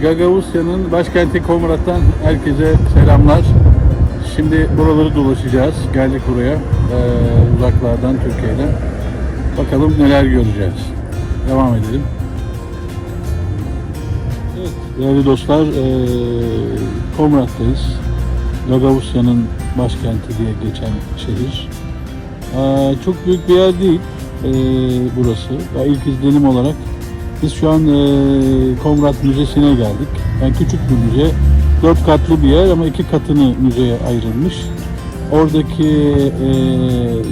Gagavusya'nın başkenti Komrat'tan herkese selamlar. Şimdi buraları dolaşacağız. Geldik buraya. Ee, uzaklardan, Türkiye'den. Bakalım neler göreceğiz. Devam edelim. Evet, değerli dostlar, ee, Komrat'tayız. Gagavusya'nın başkenti diye geçen şehir. Ee, çok büyük bir yer değil ee, burası. Ya ilk izlenim olarak biz şu an ee, Komrat Müzesi'ne geldik. Yani küçük bir müze. Dört katlı bir yer ama iki katını müzeye ayrılmış. Oradaki ee,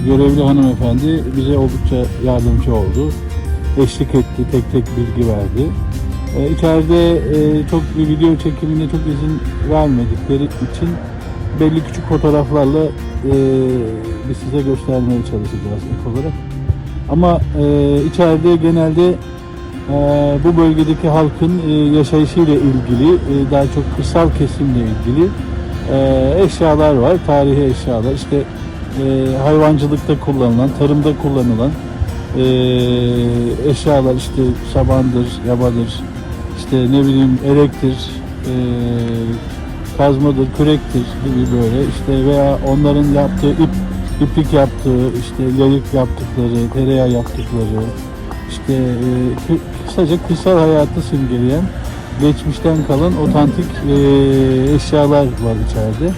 görevli hanımefendi bize oldukça yardımcı oldu. Eşlik etti, tek tek bilgi verdi. Ee, içeride ee, çok bir video çekimine çok izin vermedikleri için belli küçük fotoğraflarla ee, biz size göstermeye çalışacağız ilk olarak. Ama ee, içeride genelde ee, bu bölgedeki halkın ee, yaşayışıyla ilgili, ee, daha çok kırsal kesimle ilgili ee, eşyalar var, tarihi eşyalar. İşte ee, hayvancılıkta kullanılan, tarımda kullanılan eşyalar işte sabandır, yabadır, işte ne bileyim elektir, ee, kazmadır, kürektir gibi böyle işte veya onların yaptığı ip, iplik yaptığı, işte yayık yaptıkları, tereyağı yaptıkları, işte e, kı- kısaca kırsal hayatı simgeleyen geçmişten kalan otantik e, eşyalar var içeride.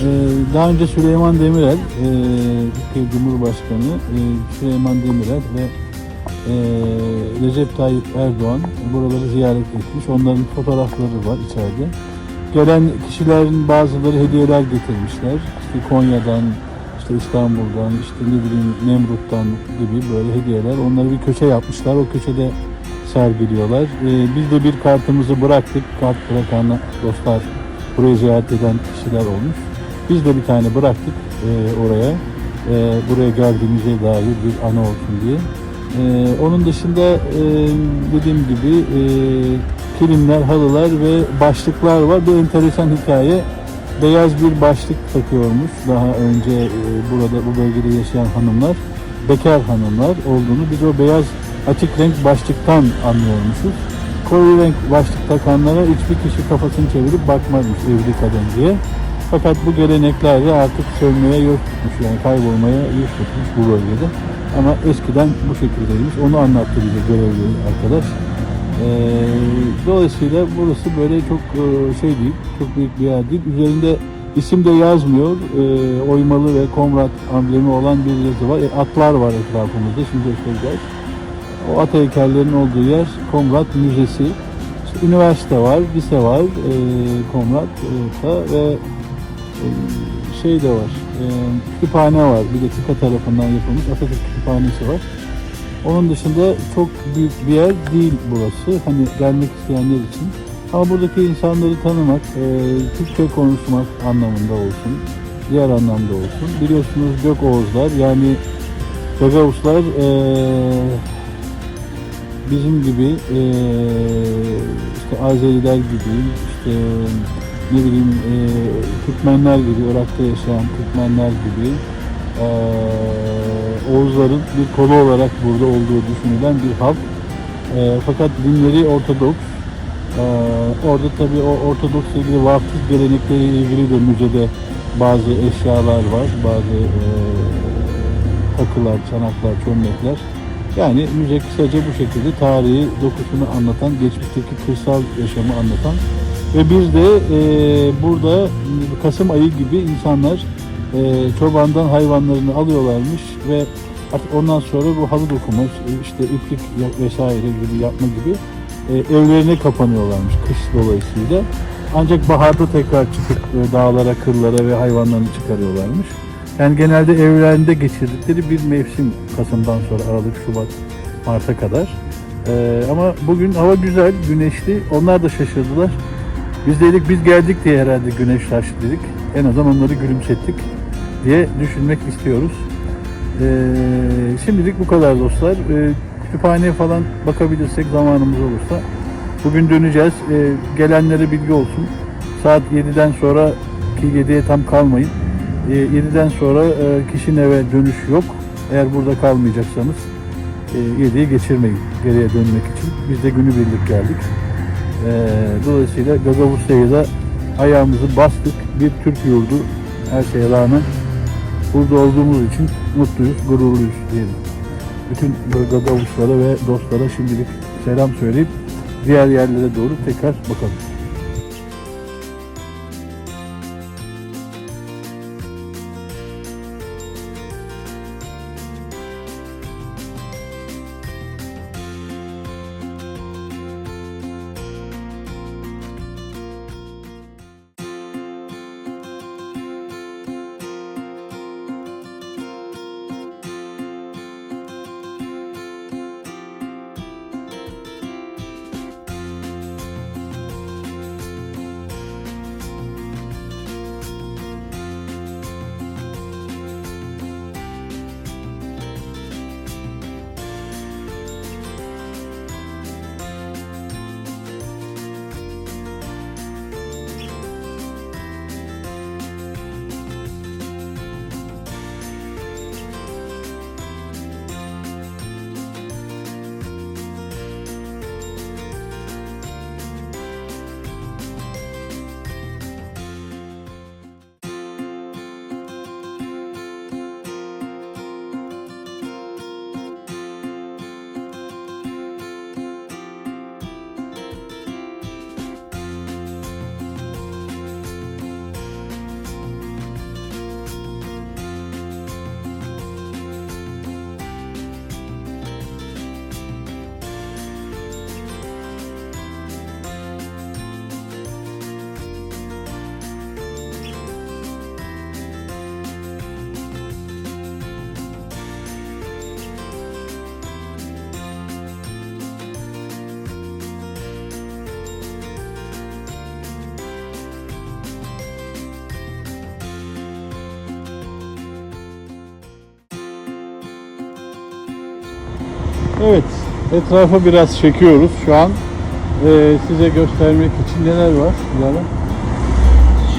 E, daha önce Süleyman Demirel, e, Cumhurbaşkanı e, Süleyman Demirel ve e, Recep Tayyip Erdoğan buraları ziyaret etmiş. Onların fotoğrafları var içeride. Gelen kişilerin bazıları hediyeler getirmişler. İşte Konya'dan, işte İstanbul'dan, işte ne bileyim Nemrut'tan gibi böyle hediyeler. Onları bir köşe yapmışlar. O köşede sergiliyorlar. Ee, biz de bir kartımızı bıraktık. Kart bırakan dostlar, burayı ziyaret eden kişiler olmuş. Biz de bir tane bıraktık e, oraya. E, buraya geldiğimize dair bir ana olsun diye. E, onun dışında e, dediğim gibi e, kilimler, halılar ve başlıklar var. Bir enteresan hikaye. Beyaz bir başlık takıyormuş daha önce e, burada bu bölgede yaşayan hanımlar. Bekar hanımlar olduğunu biz o beyaz açık renk başlıktan anlıyormuşuz. Koyu renk başlık takanlara hiçbir kişi kafasını çevirip bakmazmış evli kadın diye. Fakat bu gelenekler de artık sönmeye yüz tutmuş yani kaybolmaya yüz tutmuş bu bölgede. Ama eskiden bu şekildeymiş. Onu anlattı bize görevli arkadaş. Ee, dolayısıyla burası böyle çok e, şey değil, çok büyük bir yer değil. Üzerinde isim de yazmıyor. Ee, oymalı ve komrat amblemi olan bir yazı var. E, atlar var etrafımızda. Şimdi göstereceğiz. O at heykellerinin olduğu yer Komrat Müzesi. İşte üniversite var, lise var e, Komrat'ta ve e, şey de var. E, kütüphane var. Bir de TİKA tarafından yapılmış Atatürk Kütüphanesi var. Onun dışında çok büyük bir yer değil burası. Hani gelmek isteyenler için. Ama buradaki insanları tanımak, e, Türkçe konuşmak anlamında olsun, diğer anlamda olsun. Biliyorsunuz Gök Oğuzlar yani Gagavuslar e, bizim gibi e, işte Azeriler gibi, işte ne bileyim e, Türkmenler gibi, Irak'ta yaşayan Türkmenler gibi e, Oğuzların bir kolu olarak burada olduğu düşünülen bir halk. E, fakat dinleri Ortodoks. E, orada tabii o Ortodoks ilgili vaftiz gelenekleriyle ilgili de müzede bazı eşyalar var, bazı e, takılar, çanaklar, çömlekler. Yani müze kısaca bu şekilde tarihi dokusunu anlatan, geçmişteki kırsal yaşamı anlatan ve bir de e, burada Kasım ayı gibi insanlar e, çobandan hayvanlarını alıyorlarmış ve artık ondan sonra bu halı dokuma, işte iplik vesaire gibi yapma gibi e, evlerine kapanıyorlarmış kış dolayısıyla. Ancak baharda tekrar çıkıp e, dağlara, kırlara ve hayvanlarını çıkarıyorlarmış. Yani genelde evlerinde geçirdikleri bir mevsim Kasım'dan sonra Aralık, Şubat, Mart'a kadar. E, ama bugün hava güzel, güneşli. Onlar da şaşırdılar. Biz dedik biz geldik diye herhalde güneş taştı dedik. En azından onları gülümsettik diye düşünmek istiyoruz. Ee, şimdilik bu kadar dostlar. Ee, kütüphaneye falan bakabilirsek zamanımız olursa. Bugün döneceğiz. Ee, gelenlere bilgi olsun. Saat 7'den sonra ki 7'ye tam kalmayın. Ee, 7'den sonra e, kişinin eve dönüş yok. Eğer burada kalmayacaksanız e, 7'ye geçirmeyin geriye dönmek için. Biz de günübirlik geldik. Ee, dolayısıyla Gagavusya'ya da ayağımızı bastık. Bir Türk yurdu her şeye rağmen burada olduğumuz için mutluyuz, gururluyuz diyelim. Bütün Gagavuslara ve dostlara şimdilik selam söyleyip diğer yerlere doğru tekrar bakalım. Evet, etrafa biraz çekiyoruz şu an. Ee, size göstermek için neler var Dilara?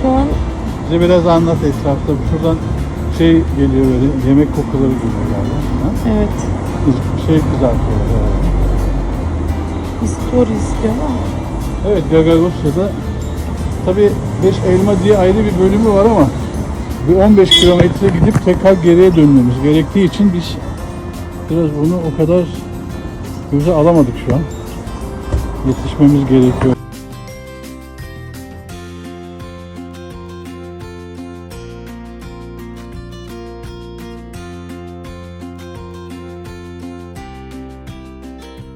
Şu an Bize biraz anlat etrafta. Şuradan şey geliyor böyle, yemek kokuları geliyor galiba. Ha? evet şey kızartıyorlar. herhalde. story istiyor ama Evet, Gagagosya'da tabii 5 elma diye ayrı bir bölümü var ama bir 15 kilometre gidip tekrar geriye dönmemiz gerektiği için biz biraz bunu o kadar göze alamadık şu an. Yetişmemiz gerekiyor.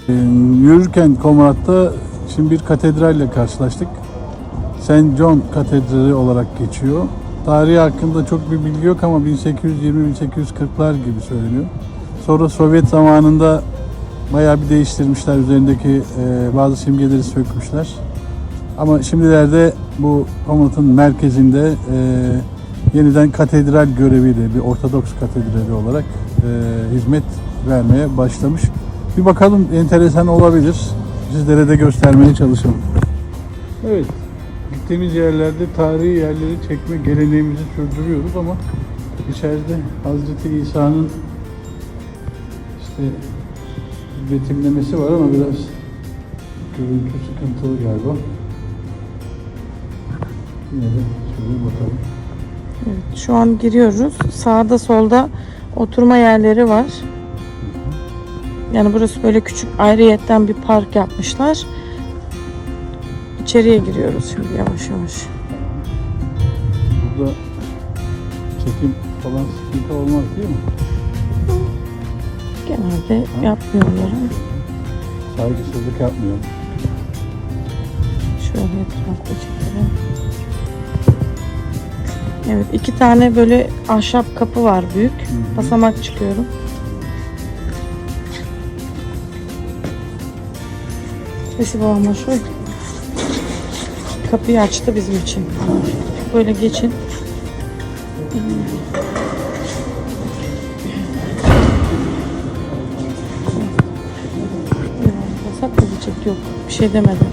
Ee, Yürürken Komrat'ta şimdi bir katedralle karşılaştık. St. John Katedrali olarak geçiyor. Tarihi hakkında çok bir bilgi yok ama 1820-1840'lar gibi söyleniyor. Sonra Sovyet zamanında bayağı bir değiştirmişler. Üzerindeki e, bazı simgeleri sökmüşler. Ama şimdilerde bu Komrat'ın merkezinde e, yeniden katedral göreviyle bir Ortodoks katedrali olarak e, hizmet vermeye başlamış. Bir bakalım enteresan olabilir. Sizlere de göstermeye çalışalım. Evet. Gittiğimiz yerlerde tarihi yerleri çekme geleneğimizi sürdürüyoruz ama içeride Hazreti İsa'nın işte betimlemesi var ama biraz görüntü sıkıntılı galiba. Yine de şöyle bakalım. evet, şu an giriyoruz. Sağda solda oturma yerleri var. Yani burası böyle küçük ayrıyetten bir park yapmışlar. İçeriye giriyoruz şimdi yavaş yavaş. Burada çekim falan sıkıntı olmaz değil mi? Genelde yapmıyorlar ama Saygısızlık yapmıyor. şöyle etrafta çekelim. Evet iki tane böyle ahşap kapı var büyük. hı. Basamak çıkıyorum. Sesi babama şu. Kapıyı açtı bizim için. Böyle geçin. Basak diyecek? Yok. Bir şey demedim.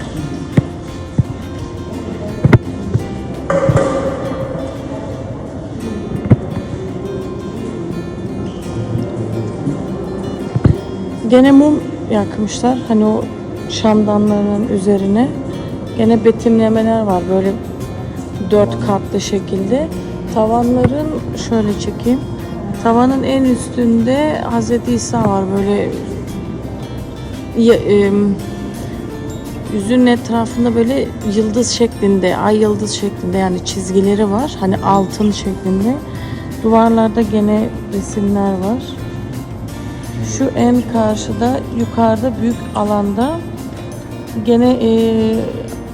Gene mum yakmışlar. Hani o şamdanların üzerine. Gene betimlemeler var böyle dört katlı şekilde. Tavanların şöyle çekeyim. Tavanın en üstünde Hazreti İsa var böyle ya, em, yüzünün etrafında böyle yıldız şeklinde, ay yıldız şeklinde yani çizgileri var. Hani altın şeklinde. Duvarlarda gene resimler var. Şu en karşıda yukarıda büyük alanda gene e,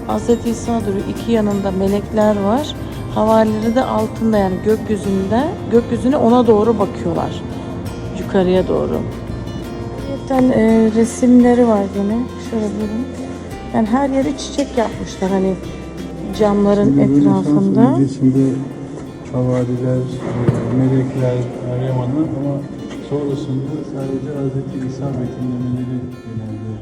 Hz. İsa duruyor. İki yanında melekler var. Havarileri de altında yani gökyüzünde. Gökyüzüne ona doğru bakıyorlar. Yukarıya doğru. Zaten e, resimleri var gene. Şöyle buyurun. Yani her yeri çiçek yapmışlar hani camların etrafında. Öncesinde havariler, e, melekler, Meryem Ana ama sonrasında sadece Hz. İsa betimlemeleri genelde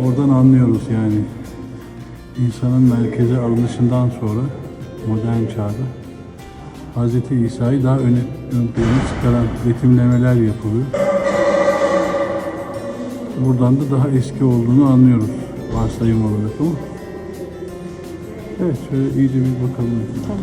e. Oradan anlıyoruz yani insanın merkeze alınışından sonra modern çağda Hz. İsa'yı daha öne, ön plana çıkaran betimlemeler yapılıyor. Buradan da daha eski olduğunu anlıyoruz varsayım olarak ama. Evet şöyle iyice bir bakalım. Burası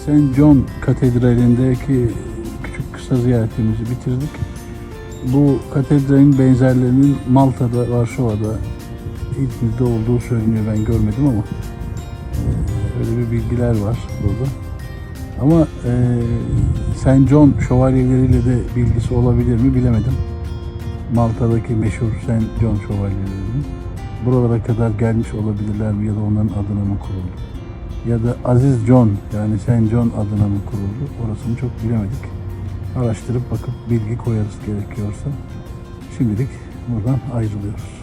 St. John Katedrali'ndeki küçük kısa ziyaretimizi bitirdik. Bu katedralin benzerlerinin Malta'da, Varşova'da, İzmir'de olduğu söyleniyor. Ben görmedim ama e, öyle bir bilgiler var burada. Ama e, St. John şövalyeleriyle de bilgisi olabilir mi bilemedim. Malta'daki meşhur St. John şövalyelerinin. Buralara kadar gelmiş olabilirler mi ya da onların adına mı kuruldu? Ya da Aziz John yani St. John adına mı kuruldu? Orasını çok bilemedik. Araştırıp bakıp bilgi koyarız gerekiyorsa. Şimdilik buradan ayrılıyoruz.